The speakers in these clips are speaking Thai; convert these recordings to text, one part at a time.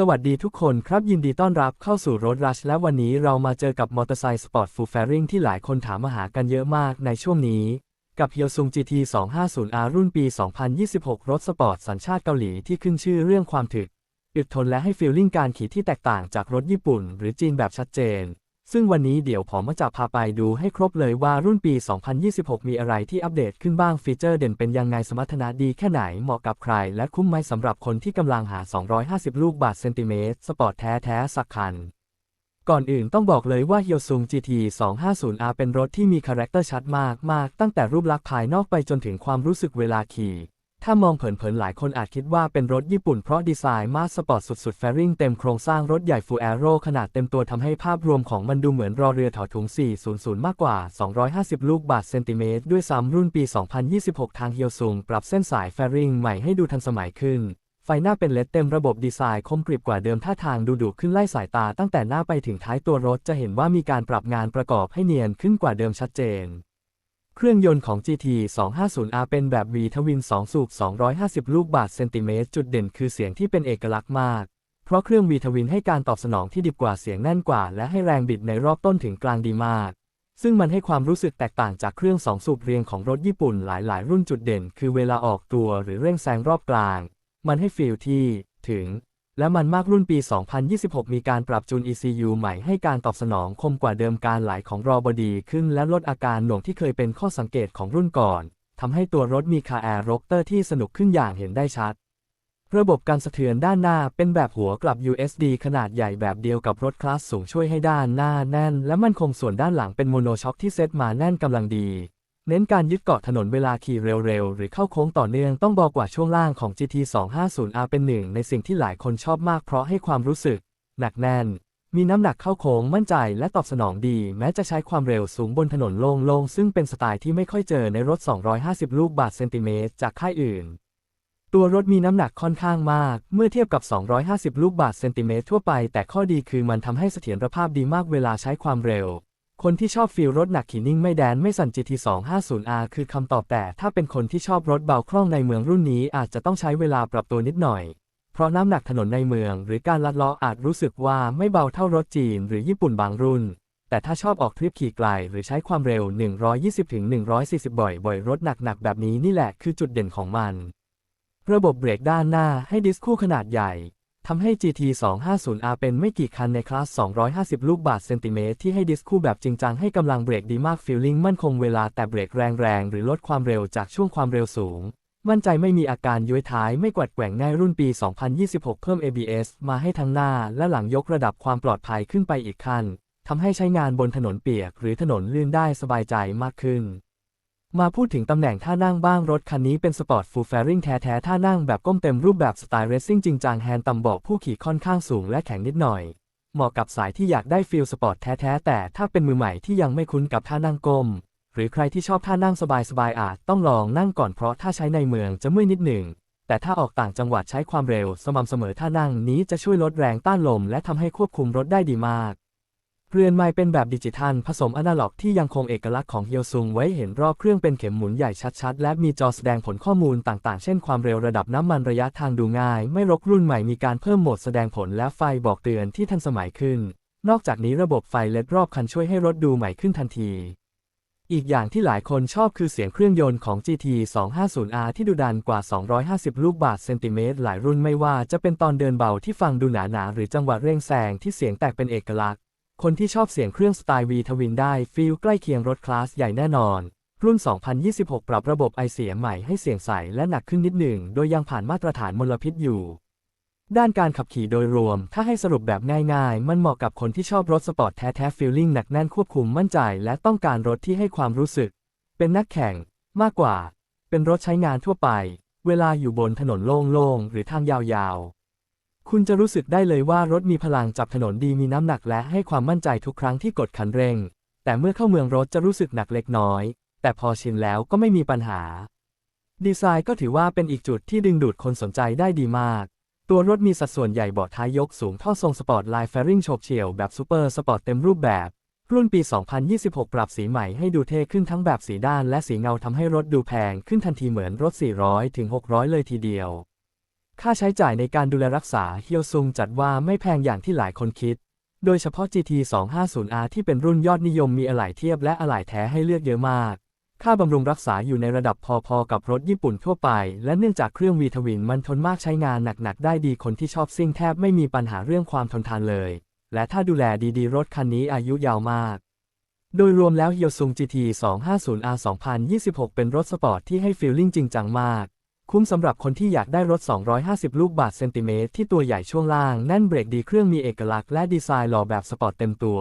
สวัสดีทุกคนครับยินดีต้อนรับเข้าสู่รถรัชและวันนี้เรามาเจอกับมอเตอร์ไซค์สปอร์ตฟูลแฟริงที่หลายคนถามมาหากันเยอะมากในช่วงนี้ กับเฮียวซุง GT 250R รุ่นปี 2026 รถสปอร์ตสัญชาติเกาหลีที่ขึ้นชื่อเรื่องความถึก อึดทนและให้ฟีลลิ่งการขี่ที่แตกต่างจากรถญี่ปุ่น หรือจีนแบบชัดเจน ซึ่งวันนี้เดี๋ยวผมจะพาไปดูให้ครบเลยว่ารุ่นปี 2026 มีอะไรที่อัปเดตขึ้นบ้างฟีเจอร์เด่นเป็นยังไงสมรรถนะดีแค่ไหนเหมาะกับใคร และคุ้มไหมสำหรับคนที่กำลังหา 250 ลูกบาทเซนติเมตรสปอร์ตแท้แท้สักคัน ก่อนอื่นต้องบอกเลยว่าฮียวซุง GT 250R เป็นรถที่มีคาแรคเตอร์ชัดมากมากตั้งแต่รูปลักษณ์ภายนอกไปจนถึงความรู้สึกเวลาขี่ ถ้ามองเผินๆ หลายคนอาจคิดว่าเป็นรถญี่ปุ่นเพราะดีไซน์มาสปอร์ตสุดๆ แฟริงเต็มโครงสร้างรถใหญ่ฟูแอโร่ขนาดเต็มตัวทำให้ภาพรวมของมันดูเหมือนรอเรือถอถุง 400 มากกว่า 250 ลูกบาทเซนติเมตรด้วยซ้ำรุ่นปี 2026 ทางเฮียวซุงปรับเส้นสายแฟริงใหม่ให้ดูทันสมัยขึ้น ไฟหน้าเป็นเลดเต็มระบบดีไซน์คมกริบกว่าเดิมท่าทางดูดุขึ้นไล่สายตาตั้งแต่หน้าไปถึงท้ายตัวรถจะเห็นว่ามีการปรับงานประกอบให้เนียนขึ้นกว่าเดิมชัดเจน เครื่องยนต์ของ GT 250R เป็นแบบ V ทวิน 2 สูบ 250 ลูกบาทเซนติเมตร จุดเด่นคือเสียงที่เป็นเอกลักษณ์มาก เพราะเครื่อง V ทวินให้การตอบสนองที่ดีกว่าเสียงแน่นกว่า และให้แรงบิดในรอบต้นถึงกลางดีมาก ซึ่งมันให้ความรู้สึกแตกต่างจากเครื่อง 2 สูบเรียงของรถญี่ปุ่นหลาย ๆ รุ่นจุดเด่น คือเวลาออกตัวหรือเร่งแซงรอบกลาง มันให้ฟีลที่ ถึง และมันมากรุ่นปี 2026 มีการปรับจูน ECU ใหม่ให้การตอบสนองคมกว่าเดิมการไหลของรอบดีขึ้นและลดอาการหน่วงที่เคยเป็นข้อสังเกตของรุ่นก่อน ทำให้ตัวรถมีคาแอร์โรกเตอร์ที่สนุกขึ้นอย่างเห็นได้ชัด ระบบการสะเทือนด้านหน้าเป็นแบบหัวกลับ USD ขนาดใหญ่แบบเดียวกับรถคลาสสูงช่วยให้ด้านหน้าแน่น และมั่นคงส่วนด้านหลังเป็นโมโนช็อคที่เซตมาแน่นกำลังดี เน้นการยึดเกาะถนนเวลาขี่เร็วๆ หรือเข้าโค้งต่อเนื่องต้องบอกว่าช่วงล่างของ GT 250R เป็นหนึ่งในสิ่งที่หลายคนชอบมากเพราะให้ความรู้สึก หนักแน่น มีน้ำหนักเข้าโค้งมั่นใจและตอบสนองดี แม้จะใช้ความเร็วสูงบนถนนโล่งๆ ซึ่งเป็นสไตล์ที่ไม่ค่อยเจอในรถ 250 ลูกบาทเซนติเมตรจากค่ายอื่น ตัวรถมีน้ำหนักค่อนข้างมาก เมื่อเทียบกับ 250 ลูกบาทเซนติเมตรทั่วไป แต่ข้อดีคือมันทำให้เสถียรภาพดีมากเวลาใช้ความเร็ว คนที่ชอบฟีลรถหนักขี่นิ่งไม่แดนไม่สั่น GT 250R คือคำตอบแต่ถ้าเป็นคนที่ชอบรถเบาคล่องในเมืองรุ่นนี้อาจจะต้องใช้เวลาปรับตัวนิดหน่อย เพราะน้ำหนักถนนในเมือง หรือการลัดล้ออาจรู้สึกว่าไม่เบาเท่ารถจีนหรือญี่ปุ่นบางรุ่น แต่ถ้าชอบออกทริปขี่ไกล หรือใช้ความเร็ว 120-140 บ่อยบ่อยรถหนักๆแบบนี้นี่แหละคือจุดเด่นของมัน ระบบเบรกด้านหน้าให้ดิสคู่ขนาดใหญ่ ทำให้ GT 250R เป็นไม่กี่คันในคลาส 250 ลูกบาทเซนติเมตรที่ให้ดิสคู่แบบจริงจังให้กำลังเบรกดีมากฟีลลิ่งมั่นคงเวลาแต่เบรกแรงๆ หรือลดความเร็วจากช่วงความเร็วสูง มั่นใจไม่มีอาการย้วยท้ายไม่กวัดแกว่งง่ายรุ่นปี 2026 เพิ่ม ABS มาให้ทั้งหน้าและหลังยกระดับความปลอดภัยขึ้นไปอีกขั้นทำให้ใช้งานบนถนนเปียก หรือถนนลื่นได้สบายใจมากขึ้น มาพูดถึงตำแหน่งท่านั่งบ้างรถคันนี้เป็นสปอร์ตฟูลแฟริงแท้ๆท่านั่งแบบก้มเต็มรูปแบบสไตล์เรซซิ่งจริงจังแฮนด์ต่ำเบาะผู้ขี่ค่อนข้างสูงและแข็งนิดหน่อย เหมาะกับสายที่อยากได้ฟีลสปอร์ตแท้ๆแต่ถ้าเป็นมือใหม่ที่ยังไม่คุ้นกับท่านั่งก้ม หรือใครที่ชอบท่านั่งสบายๆอาจต้องลองนั่งก่อนเพราะถ้าใช้ในเมืองจะเมื่อยนิดหนึ่งแต่ถ้าออกต่างจังหวัดใช้ความเร็วสม่ำเสมอท่านั่งนี้จะช่วยลดแรงต้านลมและทำให้ควบคุมรถได้ดีมาก เรือนไม้เป็นแบบดิจิทัล ผสมอนาล็อกที่ยังคงเอกลักษณ์ของเฮียวซุงไว้เห็นรอบเครื่องเป็นเข็มหมุนใหญ่ชัดๆ และมีจอแสดงผลข้อมูลต่างๆ เช่นความเร็วระดับน้ำมันระยะทางดูง่าย ไม่รกรุ่นใหม่มีการเพิ่มโหมดแสดงผลและไฟบอกเตือนที่ทันสมัยขึ้น นอกจากนี้ระบบไฟเล็ดรอบคันช่วยให้รถดูใหม่ขึ้นทันที อีกอย่างที่หลายคนชอบคือเสียงเครื่องยนต์ของ GT 250R ที่ดุดันกว่า 250 ลูกบาทเซนติเมตรหลายรุ่นไม่ว่าจะเป็นตอนเดินเบาที่ฟังดูหนาๆหรือจังหวะเร่งแซงที่เสียงแตกเป็นเอกลักษณ์ คนที่ชอบเสียงเครื่องสไตล์ V ทวินได้ฟีลใกล้เคียงรถคลาสใหญ่แน่นอน รุ่น 2026 ปรับระบบไอเสียงใหม่ให้เสียงใสและหนักขึ้นนิดหนึ่ง โดยยังผ่านมาตรฐานมลพิษอยู่ ด้านการขับขี่โดยรวม ถ้าให้สรุปแบบง่ายๆ มันเหมาะกับคนที่ชอบรถสปอร์ตแท้ๆฟีลลิ่งหนักแน่นควบคุมมั่นใจ และต้องการรถที่ให้ความรู้สึก เป็นนักแข่ง มากกว่า เป็นรถใช้งานทั่วไป เวลาอยู่บนถนนโล่งๆหรือทางยาวๆ คุณจะรู้สึกได้เลยว่ารถมีพลังจับถนนดีมีน้ำหนักและให้ความมั่นใจทุกครั้งที่กดคันเร่ง แต่เมื่อเข้าเมืองรถจะรู้สึกหนักเล็กน้อย แต่พอชินแล้วก็ไม่มีปัญหา ดีไซน์ก็ถือว่าเป็นอีกจุดที่ดึงดูดคนสนใจได้ดีมาก ตัวรถมีสัดส่วนใหญ่เบาะท้ายยกสูงท่อทรงสปอร์ตไลน์แฟริงโฉบเฉี่ยวแบบซูเปอร์สปอร์ตเต็มรูปแบบ รุ่นปี 2026 ปรับสีใหม่ให้ดูเท่ขึ้นทั้งแบบสีด้านและสีเงาทำให้รถดูแพงขึ้นทันทีเหมือนรถ 400-600 เลยทีเดียว ค่าใช้จ่ายในการดูแลรักษาเฮียวซุงจัดว่าไม่แพงอย่างที่หลายคนคิด โดยเฉพาะ GT 250R ที่เป็นรุ่นยอดนิยมมีอะไหล่เทียบและอะไหล่แท้ให้เลือกเยอะมาก ค่าบำรุงรักษาอยู่ในระดับพอๆกับรถญี่ปุ่นทั่วไป และเนื่องจากเครื่องวีทวินมันทนมากใช้งานหนักๆได้ดีคนที่ชอบซิ่งแทบไม่มีปัญหาเรื่องความทนทานเลย และถ้าดูแลดีๆ รถคันนี้อายุยาวมากโดยรวมแล้วเฮียวซุง GT 250R 2026 เป็นรถสปอร์ตที่ให้ฟีลลิ่งจริงจังมาก คุ้มสำหรับคนที่อยากได้รถ 250 ลูกบาทเซนติเมตรที่ตัวใหญ่ช่วงล่างแน่นเบรกดีเครื่องมีเอกลักษณ์และดีไซน์หล่อแบบสปอร์ตเต็มตัว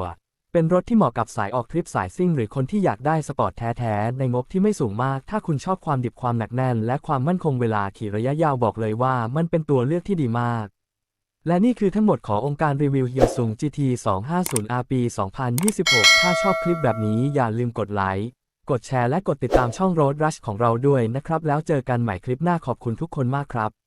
เป็นรถที่เหมาะกับสายออกทริปสายซิ่งหรือคนที่อยากได้สปอร์ตแท้ๆ ในงบที่ไม่สูงมาก ถ้าคุณชอบความดิบความหนักแน่น และความมั่นคงเวลาขี่ระยะยาวบอกเลยว่ามันเป็นตัวเลือกที่ดีมาก และนี่คือทั้งหมดขององค์การรีวิว Hyosung GT 250R ปี 2026 ถ้าชอบคลิปแบบนี้อย่าลืมกดไลค์ กดแชร์และกดติดตามช่อง Road Rush ของเราด้วยนะครับ แล้วเจอกันใหม่คลิปหน้าขอบคุณทุกคนมากครับ